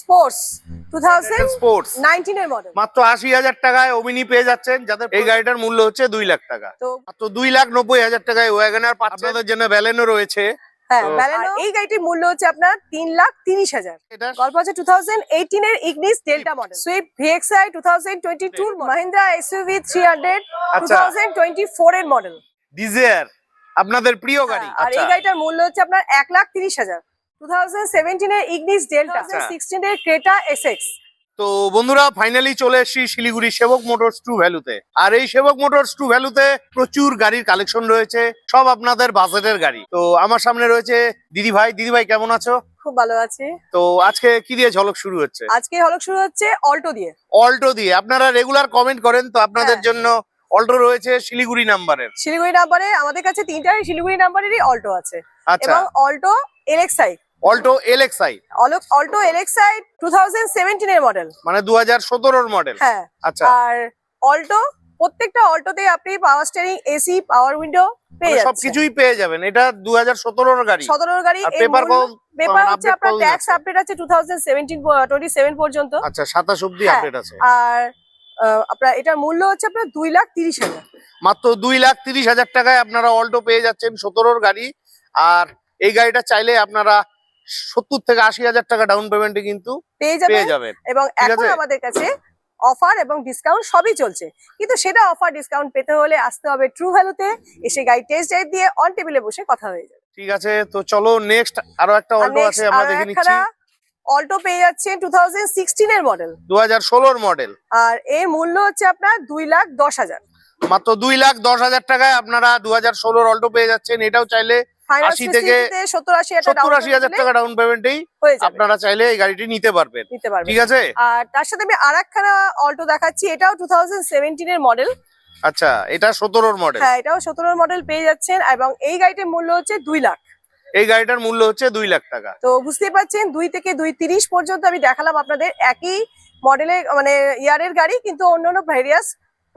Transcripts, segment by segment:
Sports two thousand sports নাইনটিনের model মাত্র আশি হাজার টাকায় ওমিনি পেয়ে যাচ্ছেন। যাদের এই গাড়িটার মূল্য হচ্ছে দুই লাখ টাকা। তো মাত্র লাখ নব্বই হাজার টাকায় ওয়াগনার আপনাদের জন্য ব্যালেনো রয়েছে। হ্যাঁ এই গাড়িটির মূল্য হচ্ছে আপনার তিন লাখ তিরিশ হাজার। গল্প আছে টু থাউজেন্ড এইটিন এর Ignis delta model Swift VXI two thousand twenty two Mahindra SUV three hundred two আচ্ছা। থাউজেন্ড টোয়েন্টি ফোর এর মডেল ডিজায়ার আপনাদের প্রিয় গাড়ি। হ্যাঁ, আর আচ্ছা। এই গাড়িটার মূল্য হচ্ছে আপনার এক লাখ তিরিশ হাজার। টু থাউজেন্ড সেভেন্টিন এর ইগনিস ডেল্টা আচ্ছা। সিক্সটিন এর ক্রেটা এসএক্স তো বন্ধুরা ফাইনালি চলে এসেছি শিলিগুড়ি সেবক মোটরস টু ভ্যালুতে আর এই সেবক মোটরস টু ভ্যালুতে প্রচুর গাড়ির কালেকশন রয়েছে সব আপনাদের বাজেটের গাড়ি। তো আমার সামনে রয়েছে দিদি ভাই। দিদি ভাই কেমন আছো? খুব ভালো আছে। তো আজকে কি দিয়ে ঝলক শুরু হচ্ছে? আজকে হলক শুরু হচ্ছে অল্টো দিয়ে। অল্টো দিয়ে। আপনারা রেগুলার কমেন্ট করেন তো আপনাদের হ্যাঁ। জন্য অল্টো রয়েছে শিলিগুড়ি নাম্বারের শিলিগুড়ি নাম্বারে আমাদের কাছে তিনটা শিলিগুড়ি নাম্বারেরই অল্টো আছে। আচ্ছা। এবং Alto LXI Alto LXI Alto LXI two thousand seventeen এর মডেল মানে দু হাজার সতেরোর মডেল হ্যাঁ। আচ্ছা। আর অল্টো প্রত্যেকটা অল্টোতে আপনি power steering AC power window পেয়ে মানে যাচ্ছেন। সবকিছুই পেয়ে যাবেন। এটা দু হাজার সতেরোর গাড়ি। সতেরোর গাড়ি পেপার পেপার হচ্ছে আপনার ট্যাক্স আপডেট আছে। Two thousand seventeen twenty seven পর্যন্ত। আচ্ছা সাতাশ অব্দি হ্যাঁ। আপডেট আছে। আর আপনার এটার মূল্য হচ্ছে আপনার দুই লাখ তিরিশ হাজার। মাত্র দুই লাখ তিরিশ হাজার টাকায় আপনারা অল্টো পেয়ে যাচ্ছেন সতেরোর গাড়ি। আর এই গাড়িটা চাইলে আপনারা সত্তর থেকে আশি হাজার টাকা ডাউন পেমেন্টে কিন্তু পেয়ে যাবেন এবং এখন আমাদের কাছে অফার এবং ডিসকাউন্ট সবই চলছে। কিন্তু সেটা অফার ডিসকাউন্ট পেতে হলে আসতে হবে ট্রু ভ্যালুতে এসে গাড়ি টেস্ট ড্রাইভ দিয়ে অন টেবিলে বসে কথা হয়ে যাবে। ঠিক আছে তো চলো নেক্সট আরও একটা অল্টো আছে আমরা দেখে নিচ্ছি। অল্টো পেয়ে যাচ্ছে টু থাউজেন্ড সিক্সটিন এর মডেল দু হাজার ষোলোর মডেল আর এর মূল্য হচ্ছে আপনার দুই লাখ দশ হাজার। মাত্র দুই লাখ দশ হাজার টাকায় আপনারা দু হাজার ষোলোর অল্টো পেয়ে যাচ্ছেন। এটাও চাইলে ফাইনাল 80 থেকে সত্তর আশি হাজার সত্তর আশি হাজার টাকা ডাউন পেমেন্টেই আপনারা চাইলে এই গাড়িটি নিতে পারবেন। নিতে পারবেন। ঠিক আছে? আর তার সাথে আমি আর একখানা অল্টো দেখাচ্ছি এটাও টু এর মডেল আচ্ছা এটা সতেরোর মডেল হ্যাঁ এটাও সতেরোর মডেল পেয়ে যাচ্ছেন এবং এই গাড়িটির মূল্য হচ্ছে দুই লাখ। এই গাড়িটার মূল্য হচ্ছে দুই লাখ টাকা। তো বুঝতেই পারছেন দুই থেকে দুই তিরিশ পর্যন্ত আমি দেখালাম আপনাদের একই মডেলের মানে ইয়ারের গাড়ি কিন্তু অন্য অন্য ভ্যারিয়াস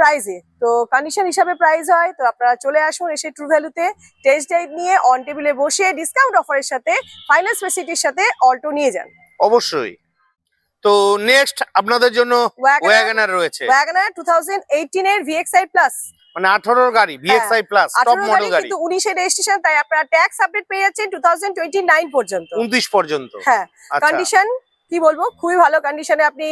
প্রাইজে তো কন্ডিশন হিসাবে প্রাইজ হয় তো আপনারা চলে আসুন এসে ট্রু ভ্যালুতে টেস্ট ড্রাইভ নিয়ে অন টেবিলে বসে ডিসকাউন্ট অফারের সাথে ফাইন্যান্স ফেসিলিটির সাথে অল্টো নিয়ে যান। অবশ্যই। তো নেক্সট আপনাদের জন্য ওয়াগনার রয়েছে। Wagon R two thousand eighteen এর ভিএক্সআই প্লাস মানে আঠারোর গাড়ি ভিএক্সআই প্লাস টপ মডেল গাড়ি কিন্তু উনিশের রেজিস্ট্রেশন তাই আপনারা ট্যাক্স আপডেট পেয়ে যাচ্ছেন টু থাউজেন্ড টোয়েন্টি নাইন পর্যন্ত। উনত্রিশ পর্যন্ত। হ্যাঁ আচ্ছা। কন্ডিশন কি বলব? খুবই ভালো কন্ডিশনে আপনি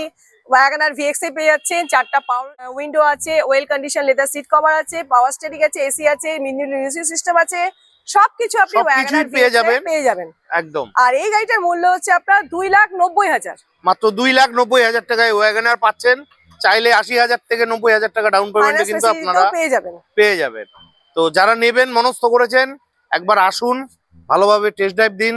ওয়াগনার ভিএক্স পেয়ে যাচ্ছেন চারটা পাওয়ার উইন্ডো আছে well condition leather seat cover আছে পাওয়ার স্টেরিং আছে এসি আছে মিউজিক সিস্টেম আছে সবকিছু আপনি ওয়াগনার পেয়ে যাবেন। পেয়ে যাবেন। একদম। আর এই গাড়িটার মূল্য হচ্ছে আপনার দুই লাখ নব্বই হাজার। মাত্র দুই লাখ নব্বই হাজার টাকায় ওয়াগনার পাচ্ছেন। চাইলে আশি হাজার থেকে নব্বই হাজার টাকা ডাউন পেমেন্টে কিন্তু আপনারা পেয়ে যাবেন। পেয়ে যাবেন। তো যারা নেবেন মনস্থ করেছেন একবার আসুন ভালোভাবে টেস্ট ড্রাইভ দিন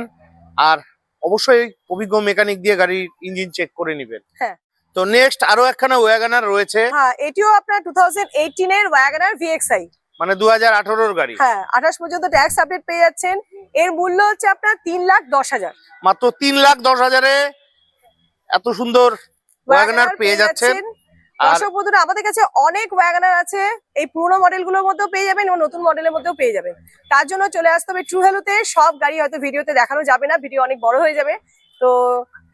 আর অবশ্যই অভিজ্ঞ মেকানিক দিয়ে গাড়ির ইঞ্জিন চেক করে নেবেন। হ্যাঁ। তো নেক্সট আরও একখানা ওয়াগানার রয়েছে। হ্যাঁ এটিও আপনার টু থাউজেন্ড এইটিন এর ওয়াগনার ভিএক্সআই মানে দু হাজার আঠারোর গাড়ি। হ্যাঁ আঠাশ পর্যন্ত ট্যাক্স আপডেট পেয়ে যাচ্ছেন। এর মূল্য হচ্ছে আপনার তিন লাখ দশ হাজার। মাত্র তিন লাখ দশ হাজারে এত সুন্দর ওয়াগনার পেয়ে যাচ্ছেন। আর দর্শক বন্ধুরা আমাদের কাছে অনেক ওয়াগনার আছে। এই পুরোনো মডেলগুলোর মধ্যেও পেয়ে যাবেন এবং নতুন মডেলের মধ্যেও পেয়ে যাবেন। তার জন্য চলে আসতে হবে ট্রু হেলুতে সব গাড়ি হয়তো ভিডিওতে দেখানো যাবে না ভিডিও অনেক বড় হয়ে যাবে। তো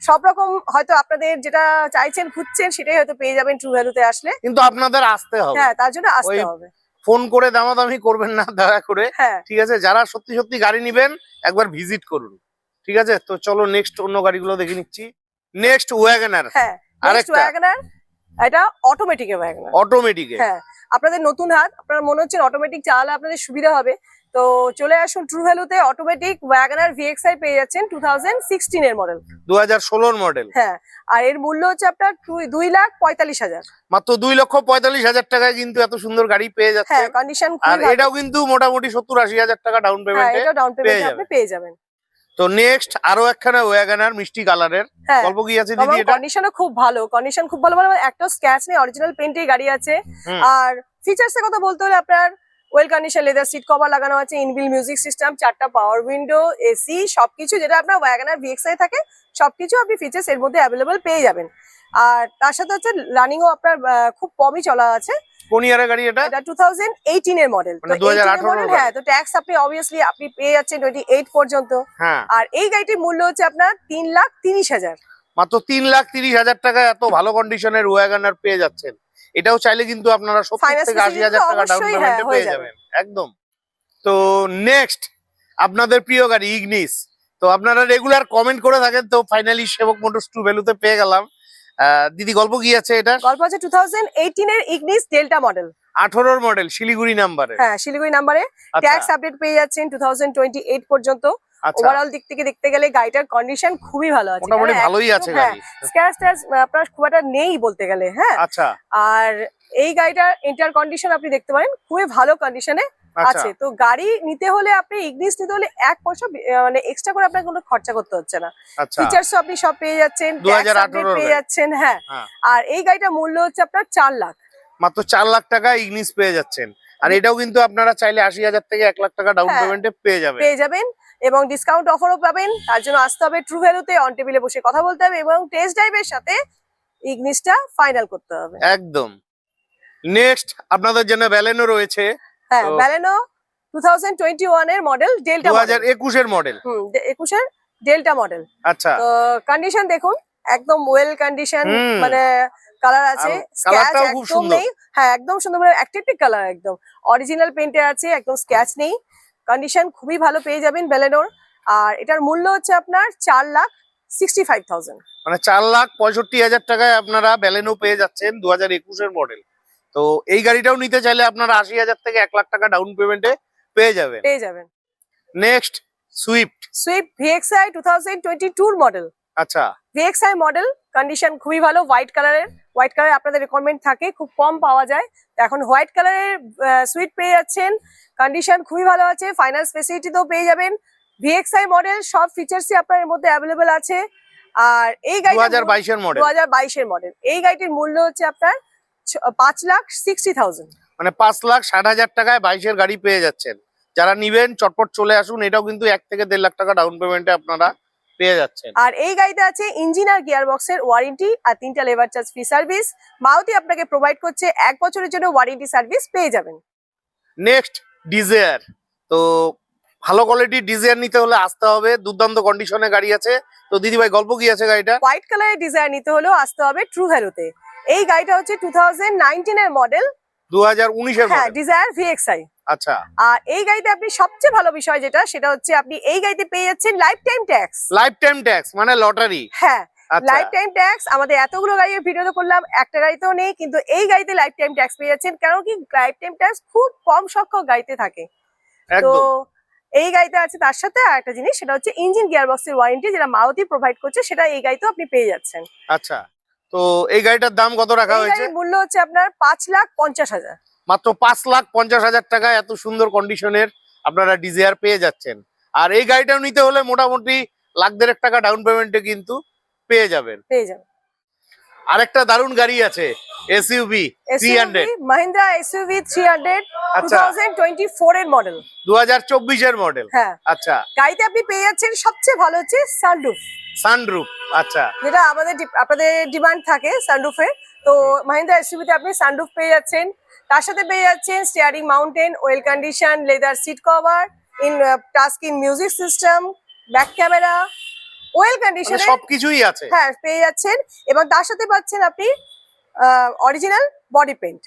সব রকম হয়তো আপনাদের যেটা চাইছেন খুঁজছেন সেটাই হয়তো পেয়ে যাবেন ট্রু ভ্যালুতে আসলে। কিন্তু আপনাদের আসতে হবে। হ্যাঁ তার জন্য আসতে হবে। ফোন করে দামাদামি করবেন না দয়া করে। হ্যাঁ। ঠিক আছে? যারা সত্যি সত্যি গাড়ি নিবেন একবার ভিজিট করুন। ঠিক আছে? তো চলো নেক্সট অন্য গাড়িগুলো দেখে নিচ্ছি। নেক্সট ওয়াগনার হ্যাঁ নেক্সট ওয়াগনার এটা অটোমেটিক ওয়াগনার অটোমেটিক হ্যাঁ আপনাদের নতুন হাত আপনার মনে হচ্ছে অটোমেটিক চালালে আপনাদের সুবিধা হবে। তো চলে আসুন ট্রু ভ্যালুতে অটোমেটিক ওয়াগনার ভিএক্সআই পেয়ে যাচ্ছেন টু থাউজেন্ড সিক্সটিন এর মডেল দু হাজার ষোলোর মডেল হ্যাঁ আর এর মূল্য হচ্ছে আপনার দুই- লাখ পঁয়তাল্লিশ হাজার। মাত্র দুই লক্ষ পঁয়তাল্লিশ হাজার টাকায় কিন্তু এত সুন্দর গাড়ি পেয়ে যাচ্ছে। হ্যাঁ কন্ডিশন আর এটাও কিন্তু মোটামুটি সত্তর আশি হাজার টাকা ডাউন পেমেন্ট এটা ডাউন পেমেন্ট আপনি পেয়ে যাবেন। তো নেক্সট আরও একখানা ওয়াগানার মিষ্টি কালারের হ্যাঁ গল্প কি আছে দিদি এটা? কন্ডিশনও খুব ভালো কন্ডিশন খুব ভালো মানে একটা স্ক্র্যাচ নেই অরিজিনাল পেন্টেই গাড়ি আছে। আর ফিচার্স এর কথা বলতে হলে আপনার well condition leather seat cover লাগানো আছে ইনবিল মিউজিক সিস্টেম চারটা পাওয়ার উইন্ডো এসি সবকিছু যেটা আপনার ওয়াগনার ভিএক্সআই থাকে সবকিছু আপনি ফিচার্স এর মধ্যে অ্যাভেলেবল পেয়ে যাবেন। আর তার সাথে হচ্ছে রানিংও আপনার খুব কমই চলা আছে। কোন ইয়ারের গাড়ি এটা? এটা টু থাউজেন্ড এইটিন এর মডেল মানে 2018 মডেল হ্যাঁ তো ট্যাক্স আপনি আপনি পেয়ে যাচ্ছেন টোয়েন্টি এইট পর্যন্ত। হ্যাঁ। আর এই গাড়িটির মূল্য হচ্ছে আপনার তিন লাখ তিরিশ হাজার। মাত্র লাখ তিরিশ হাজার টাকায় এত ভালো কন্ডিশনের ওয়াগানার পেয়ে যাচ্ছেন। এটাও চাইলে কিন্তু আপনারা সত্তর থেকে আশি হাজার টাকা ডাউন পেমেন্টে হ্যাঁ, পেয়ে যাবেন। একদম। তো নেক্সট আপনাদের প্রিয় গাড়ি ইগনিস তো আপনারা রেগুলার কমেন্ট করে থাকেন তো ফাইনালি সেবক মোটরস টু ভ্যালুতে পেয়ে গেলাম। দিদি গল্প কি আছে এটা? গল্প আছে টু থাউজেন্ড এইটিন এর ইগনিস ডেল্টা মডেল আঠারোর মডেল শিলিগুড়ি নাম্বারে হ্যাঁ শিলিগুড়ি নাম্বারে ট্যাক্স আপডেট পেয়ে যাচ্ছেন টু থাউজেন্ড টোয়েন্টি এইট পর্যন্ত। ওভারঅল দিক থেকে দেখতে গেলে গাড়িটার কন্ডিশন খুবই ভালো আছে। মোটামুটি ভালোই আছে গাড়ি। স্ক্র্যাচ ট্যাচ আপনার খুব একটা নেই বলতে গেলে হ্যাঁ। আচ্ছা। আর এই গাড়িটার ইন্টার কন্ডিশন আপনি দেখতে পারেন খুবই ভালো কন্ডিশনে আচ্ছা। আছে। তো গাড়ি নিতে হলে আপনি ইগনিস নিতে হলে এক পয়সা মানে এক্সট্রা করে আপনার কোনো খরচা করতে হচ্ছে না। আচ্ছা। ফিচার্সও আপনি সব পেয়ে যাচ্ছেন 2018 ট্যাক্স পেয়ে যাচ্ছেন হ্যাঁ। হ্যাঁ। আর এই গাড়িটার মূল্য হচ্ছে আপনার চার লাখ। মাত্র চার লাখ টাকা ইগনিস পেয়ে যাচ্ছেন। আর এটাও কিন্তু আপনারা চাইলে আশি হাজার থেকে এক লাখ টাকা ডাউন হ্যাঁ। পেমেন্টে পেয়ে যাবেন। পেয়ে যাবেন। এবং ডিসকাউন্ট অফারও পাবেন। তার জন্য আসতে হবে ট্রু ভ্যালুতে অন টেবিলে বসে কথা বলতে হবে এবং টেস্ট ড্রাইভের সাথে ইগনিসটা ফাইনাল করতে হবে। একদম। নেক্সট আপনাদের জন্য ব্যালেনো রয়েছে। হ্যাঁ ব্যালেনো টু থাউজেন্ড টোয়েন্টি ওয়ানের মডেল ডেল্টা দু হাজার একুশের মডেল হুম দে- একুশের ডেল্টা মডেল আচ্ছা। তো কন্ডিশন দেখুন একদম ওয়েল কন্ডিশন মানে কালার আছে আর স্ক্যাচ কালারটাও খুব সুন্দর। নেই। হ্যাঁ একদম সুন্দর মানে অ্যাক্টিভ কালার একদম। অরিজিনাল পেইন্টে আছে একদম স্ক্যাচ নেই। কন্ডিশন খুবই ভালো পেয়ে যাবেন বেলেনোর আর এটার মূল্য হচ্ছে আপনার চার লাখ সিক্সটি ফাইভ থাউজেন্ড মানে চার লাখ পঁয়ষট্টি হাজার টাকায় আপনারা ব্যালেনো পেয়ে যাচ্ছেন দু হাজার একুশের মডেল তো এই গাড়িটাও নিতে চাইলে আপনারা আশি হাজার থেকে এক লাখ টাকা ডাউন পেমেন্টে পেয়ে যাবেন। পেয়ে যাবেন। Next Swift Swift VXI two thousand twenty টুর মডেল আচ্ছা। ভিএক্সআই মডেল কন্ডিশন খুবই ভালো হোয়াইট কালারের হোয়াইট কালার আপনাদের রিকোয়ারমেন্ট থাকে খুব কম পাওয়া যায়। তো এখন হোয়াইট কালারের সুইট পেয়ে যাচ্ছেন। কন্ডিশন খুবই ভালো আছে ফাইন্যান্স ফেসিলিটিতেও পেয়ে যাবেন। ভিএক্সআই মডেল সব ফিচার্সই আপনার এর মধ্যে অ্যাভেলেবেল আছে। আর এই মডেল দু হাজার বাইশের মডেল এই গাড়িটির মূল্য হচ্ছে আপনার পাঁচ লাখ সিক্সটি থাউজেন্ড মানে পাঁচ লাখ ষাট হাজার টাকায় বাইশের গাড়ি পেয়ে যাচ্ছেন। যারা নিবেন চটপট চলে আসুন। এটাও কিন্তু এক থেকে দেড় লাখ টাকা ডাউন পেমেন্টে আপনারা পেয়ে যাচ্ছেন। আর এই গাড়িতে আছে ইঞ্জিন আর গিয়ার বক্সের ওয়ারেন্টি আর তিনটা labour charge free service Maruti আপনাকে প্রোভাইড করছে এক বছরের জন্য ওয়ারেন্টি সার্ভিস পেয়ে যাবেন। নেক্সট ডিজায়ার তো ভালো কোয়ালিটির ডিজায়ার নিতে হলে আসতে হবে। দুর্দান্ত কন্ডিশনে গাড়ি আছে। তো দিদি ভাই গল্প কি আছে গাড়িটা? হোয়াইট কালারের ডিজাইন নিতে হলেও আসতে হবে ট্রু ভ্যালুতে এই গাড়িটা হচ্ছে টু থাউজেন্ড এর মডেল দু হাজার উনিশের হ্যাঁ ডিজায়ার ভিএক্সআই আচ্ছা। আর এই গাড়িতে আপনি সবচেয়ে ভালো বিষয় যেটা সেটা হচ্ছে আপনি এই গাড়িতে পেয়ে যাচ্ছেন life time tax life time tax মানে লটারি হ্যাঁ লাইফ টাইম ট্যাক্স আমাদের এতগুলো গাড়ির ভিডিও করলাম একটা গাড়িতেও নেই কিন্তু এই গাড়িতে লাইফ টাইম ট্যাক্স পেয়ে যাচ্ছেন কি লাইফ টাইম ট্যাক্স খুব কম সংখ্যক গাড়িতে থাকে। তো এই গাড়িতে আছে তার সাথে আর একটা জিনিস সেটা হচ্ছে ইঞ্জিন গিয়ার বক্সের ওয়ারেন্টি যেটা মারুতি প্রোভাইড করছে সেটা এই গাড়িতেও আপনি পেয়ে যাচ্ছেন। আচ্ছা। তো এই গাড়িটার দাম কত রাখা হয়েছে? মূল্য হচ্ছে আপনার পাঁচ লাখ পঞ্চাশ হাজার। মাত্র পাঁচ লাখ পঞ্চাশ হাজার টাকায় এত সুন্দর কন্ডিশনের আপনারা ডিজায়ার পেয়ে যাচ্ছেন। আর এই গাড়িটাও নিতে হলে মোটামুটি লাখ দেড়েক টাকা ডাউন পেমেন্টে কিন্তু পেয়ে যাবেন। পেয়ে যাবেন। আরেকটা দারুণ গাড়ি আছে SUV three hundred Mahindra SUV three hundred two আচ্ছা। থাউজেন্ড টোয়েন্টি ফোর এর মডেল দু হাজার চব্বিশের মডেল হ্যাঁ। আচ্ছা। গাড়িতে আপনি পেয়ে যাচ্ছেন সবচেয়ে ভালো হচ্ছে সানরুফ সানরুফ আচ্ছা। যেটা আমাদের আপনাদের ডিমান্ড থাকে সানরুফে তো মাহিন্দ্রা এসইউভিতে আপনি সানরুফ পেয়ে যাচ্ছেন। তার সাথে পেয়ে যাচ্ছেন steering mounted well condition leather seat cover in task in music system back camera well কন্ডিশনে সবকিছুই আছে। হ্যাঁ পেয়ে যাচ্ছেন। এবং তার সাথে পাচ্ছেন আপনি অরিজিনাল বডি পেইন্ট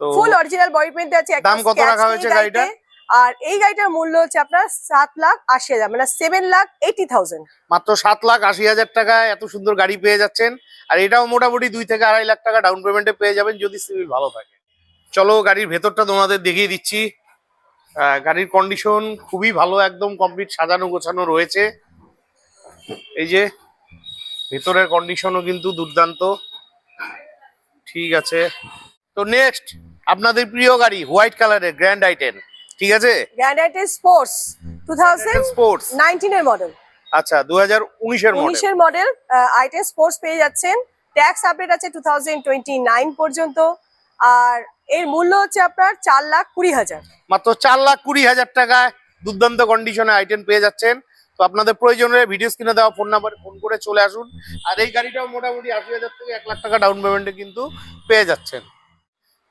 তো ফুল অরিজিনাল বডি পেইন্ট আছে। দাম কত রাখা হয়েছে। গাড়িটার? আর এই গাড়িটার মূল্য হচ্ছে আপনার সাত লাখ আশি হাজার মানে সেভেন লাখ এইটি থাউজেন্ড মাত্র সাত লাখ আশি হাজার টাকায় এত সুন্দর গাড়ি পেয়ে যাচ্ছেন। আর এটাও মোটামুটি দুই থেকে আড়াই লাখ টাকা ডাউন পেমেন্টে পেয়ে যাবেন যদি সিভিল ভালো থাকে। চলো গাড়ির ভেতরটা তোমাদের দেখিয়ে দিচ্ছি। গাড়ির কন্ডিশন খুবই ভালো একদম কমপ্লিট সাজানো গোছানো রয়েছে। এই যে ভেতরের কন্ডিশনও কিন্তু দুর্দান্ত। ঠিক আছে। তো নেক্সট আপনাদের প্রিয় গাড়ি হোয়াইট কালারের গ্র্যান্ড আইটেন ঠিক আছে? Grand i ten sports two thousand sports নাইনটিনের model আচ্ছা দু হাজার উনিশের মডেল উনিশের মডেল আইটেন স্পোর্টস পেয়ে যাচ্ছেন। ট্যাক্স আপডেট আছে টু থাউজেন্ড টোয়েন্টি নাইন পর্যন্ত। আর এর মূল্য হচ্ছে আপনার চার লাখ কুড়ি হাজার। মাত্র চার লাখ কুড়ি হাজার টাকায় দুর্দান্ত কন্ডিশনে আইটেম পেয়ে যাচ্ছেন। তো আপনাদের প্রয়োজন হলে ভিডিও স্ক্রিনে দেওয়া ফোন নাম্বারে ফোন করে চলে আসুন। আর এই গাড়িটাও মোটামুটি আশি হাজার থেকে এক লাখ টাকা ডাউন পেমেন্টে কিন্তু পেয়ে যাচ্ছেন।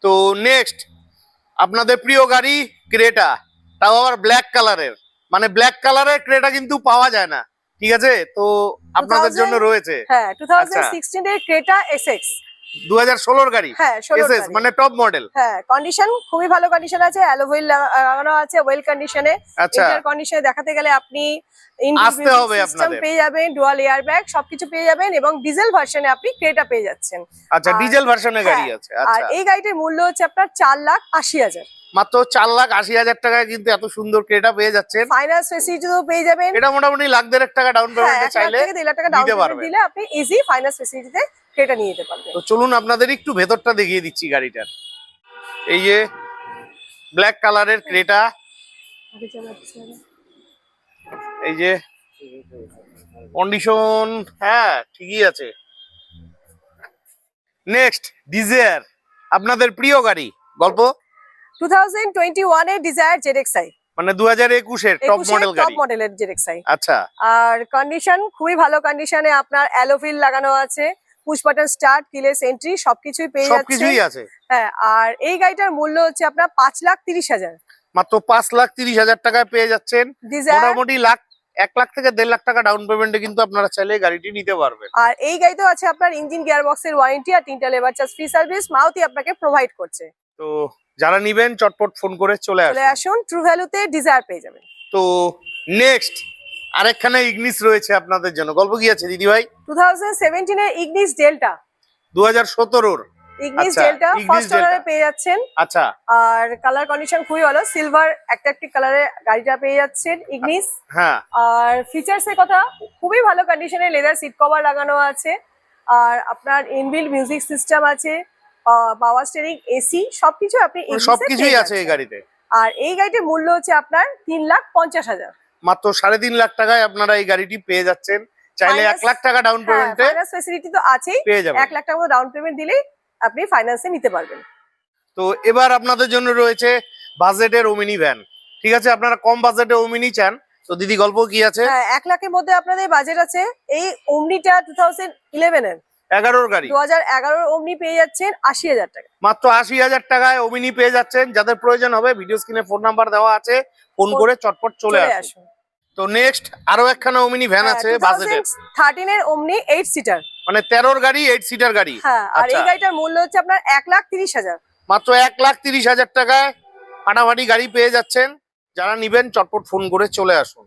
তো নেক্সট আপনাদের প্রিয় গাড়ি ক্রেটা তাও আবার ব্ল্যাক কালারের মানে ব্ল্যাক কালারের ক্রেটা কিন্তু পাওয়া যায় না। ঠিক আছে? তো আপনাদের জন্য রয়েছে। হ্যাঁ 2016 আচ্ছা। এর ক্রেটা এসএক্স 2016 এর গাড়ি? হ্যাঁ এসএস মানে টপ মডেল হ্যাঁ কন্ডিশন খুবই ভালো কন্ডিশন আছে অ্যালোভেল লাগানো আছে ওয়েল কন্ডিশনে এটার কন্ডিশনে দেখাতে গেলে আপনি আসতে হবে আপনাদের। পেয়ে যাবেন ডুয়াল এয়ার ব্যাগ সবকিছু পেয়ে যাবেন এবং ডিজেল ভার্সনে আপনি ক্রেটা পেয়ে যাচ্ছেন। আচ্ছা ডিজেল ভার্সনে হ্যাঁ, গাড়ি আছে। আর আচ্ছা। এই গাড়িটির মূল্য হচ্ছে আপনার 4 লাখ 80 হাজার। মাত্র চার লাখ আশি হাজার টাকায় কিন্তু এত সুন্দর ক্রেটা পেয়ে যাচ্ছেন। ফাইনান্স ফেসিলিটি পেয়ে যাবেন। এটা মোটামুটি লাখ দেড়েক টাকা ডাউন হ্যাঁ, পেমেন্ট চাইলে দিলে আপনি ইজি ফাইনান্স ফেসিলিটিতে ক্রেটা নিয়ে যেতে পারবেন তো চলুন আপনাদের একটু ভেতরটা দেখিয়ে দিচ্ছি গাড়িটার। এই যে ব্ল্যাক কালারের ক্রেটা। এই যে কন্ডিশন হ্যাঁ ঠিকই আছে। নেক্সট ডিজায়ার আপনাদের প্রিয় গাড়ি। গল্প? টু থাউজেন্ড টোয়েন্টি ওয়ানের ডিজায়ার জেডেক্সাই মানে দু হাজার একুশের টপ মডেল গাড়ি। টপ মডেলের জেডেক্সাই আচ্ছা। আর কন্ডিশন খুবই ভালো কন্ডিশনে আপনার অ্যালোফিল লাগানো আছে। Push button start keyless entry সবকিছুই পেয়ে যাচ্ছে হ্যাঁ আর এই গাড়িটার মূল্য হচ্ছে আপনার পাঁচ লাখ তিরিশ হাজার। মাত্র পাঁচ লাখ তিরিশ হাজার টাকায় পেয়ে যাচ্ছেন। মোটামুটি লাখ এক লাখ থেকে দেড় লাখ টাকা ডাউন পেমেন্টে কিন্তু আপনারা চাইলে গাড়িটি নিতে পারবেন। আর এই গাড়িতেও আছে আপনার ইঞ্জিন গিয়ার বক্সের ওয়ারেন্টি আর তিনটা labour charge free service Maruti আপনাকে প্রোভাইড করছে। তো যারা নিবেন চটপট ফোন করে চলে আসুন। ট্রু ভ্যালুতে ডিজায়ার পেয়ে যাবেন। তো নেক্সট আরেকখানে ইগনিস রয়েছে আপনাদের জন্য। গল্প কি আছে দিদি ভাই? টু থাউজেন্ড সেভেন্টিনের ইগনিস ডেল্টা। দু হাজার সতেরোর। ইগনিস আচ্ছা, ডেল্টা ফার্স্ট ওনারে পেয়ে যাচ্ছেন। আচ্ছা। আর কালার কন্ডিশন খুবই ভালো। সিলভার অ্যাট্রাকটিভ কালারে গাড়িটা পেয়ে যাচ্ছেন ইগনিস। হ্যাঁ। আর ফিচার্স এর কথা খুবই ভালো কন্ডিশনে লেদার সিট কভার লাগানো আছে। আর আপনার ইনবিল্ড মিউজিক সিস্টেম আছে পাওয়ার স্টিয়ারিং এসি সবকিছু আপনি সবকিছুই আছে এই। গাড়িতে। আর এই গাড়িটির মূল্য হচ্ছে আপনার তিন লাখ পঞ্চাশ হাজার। মাত্র সাড়ে তিন লাখ টাকায় আপনারা এই গাড়িটি পেয়ে যাচ্ছেন। চাইলে এক লাখ টাকা ডাউন পেমেন্টে ফেসিলিটি তো আছেই। পেয়ে যাবেন। এক লাখ টাকা ডাউন পেমেন্ট দিলেই আপনি ফাইন্যান্সে নিতে পারবেন। তো এবার আপনাদের জন্য রয়েছে বাজেটের ওমিনি ভ্যান। ঠিক আছে আপনারা কম বাজেটে ওমিনি চান। তো দিদি গল্প কি আছে? হ্যাঁ এক লাখের মধ্যে আপনাদের বাজেট আছে। এই ওমনিটা টু থাউজেন্ড ইলেভেনের এগারোর গাড়ি। দু হাজার এগারোর ওমনি পেয়ে যাচ্ছেন আশি হাজার টাকা। মাত্র আশি হাজার টাকায় ওমিনি পেয়ে যাচ্ছেন। যাদের প্রয়োজন হবে ভিডিও স্ক্রিনে ফোন নাম্বার দেওয়া আছে। ফোন করে চটপট চলে আসুন। তো নেক্সট আরও একখানা ওমিনি ভ্যান আছে বাজেটের থার্টিনের ওমনি এইট সিটার মানে তেরোর গাড়ি এইট সিটার গাড়ি। হ্যাঁ আর এই আচ্ছা। গাড়িটার মূল্য হচ্ছে আপনার এক লাখ তিরিশ হাজার। মাত্র এক লাখ তিরিশ হাজার টাকায় ফাটাফাটি গাড়ি পেয়ে যাচ্ছেন। যারা নিবেন চটপট ফোন করে চলে আসুন।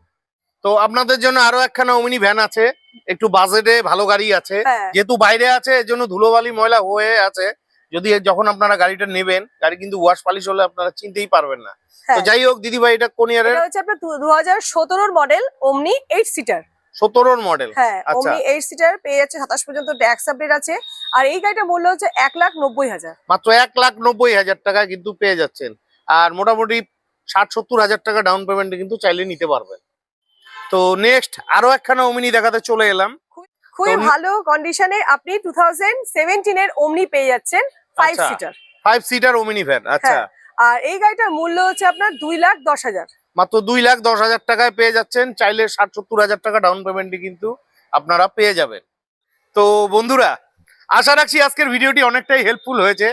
তো আপনাদের জন্য আরও একখানা ওমিনি ভ্যান আছে। একটু বাজেটে ভালো গাড়ি আছে। হ্যাঁ। যেহেতু বাইরে আছে এর জন্য ধুলোবালি ময়লা হয়ে আছে। যদি যখন আপনারা গাড়িটা নেবেন গাড়ি কিন্তু ওয়াশ পালিশ হলে আপনারা চিনতেই পারবেন না। তো হ্যাঁ। যাই হোক দিদি ভাই এটা কোন ইয়ারের এটা হচ্ছে আপনার দু হাজার সতেরোর মডেল ওমনি এইট সিটার সতেরোর মডেল হ্যাঁ। ওমনি এইট সিটার পেয়ে যাচ্ছে সাতাশ পর্যন্ত ট্যাক্স আপডেট আছে। আর এই গাড়িটার মূল্য হচ্ছে এক লাখ নব্বই হাজার। মাত্র এক লাখ নব্বই হাজার টাকা কিন্তু পেয়ে যাচ্ছেন। আর মোটামুটি ষাট সত্তর হাজার টাকা ডাউন পেমেন্টে কিন্তু চাইলে নিতে পারবেন। তো নেক্সট আরও একখানা ওমিনি দেখাতে চলে এলাম। খুবই ভালো কন্ডিশনে আপনি টু থাউজেন্ড সেভেন্টিনের ওমনি পেয়ে যাচ্ছেন ফাইভ আচ্ছা। Seater five seater Omni van আচ্ছা। আর এই গাড়িটার মূল্য হচ্ছে আপনার দুই লাখ দশ হাজার। মাত্র দুই লাখ দশ হাজার টাকায় পেয়ে যাচ্ছেন চাইলে ষাট সত্তর হাজার টাকা ডাউন পেমেন্টে কিন্তু আপনারা পেয়ে যাবেন। তো বন্ধুরা আশা রাখছি আজকের ভিডিওটি অনেকটাই হেল্পফুল হয়েছে।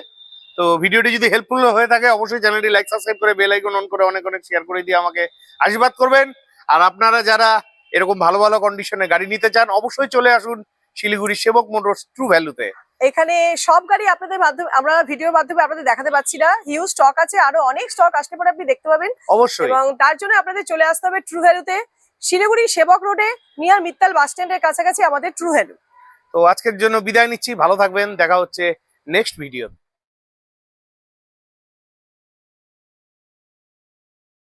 তো ভিডিওটি যদি হেল্পফুল হয়ে থাকে অবশ্যই চ্যানেলটি লাইক সাবস্ক্রাইব করে বেল আইকন অন করে অনেক অনেক শেয়ার করে দিয়ে আমাকে আশীর্বাদ করবেন। আর আপনারা যারা এরকম ভালো ভালো কন্ডিশনে গাড়ি নিতে চান অবশ্যই চলে আসুন শিলিগুড়ি সেবক মোটরস ট্রু ভ্যালুতে এখানে সব গাড়ি আপনাদের মাধ্যমে আমরা ভিডিওর মাধ্যমে আপনাদের দেখাতে পাচ্ছি না। হিউজ স্টক আছে আরও অনেক স্টক আসলে পরে আপনি দেখতে পাবেন। অবশ্যই। এবং তার জন্য আপনাদের চলে আসতে হবে ট্রু ভ্যালুতে শিলিগুড়ি সেবক রোডে নিয়ার মিত্তাল বাস স্ট্যান্ডের কাছাকাছি আমাদের ট্রু ভ্যালু তো আজকের জন্য বিদায় নিচ্ছি ভালো থাকবেন দেখা হচ্ছে নেক্সট ভিডিও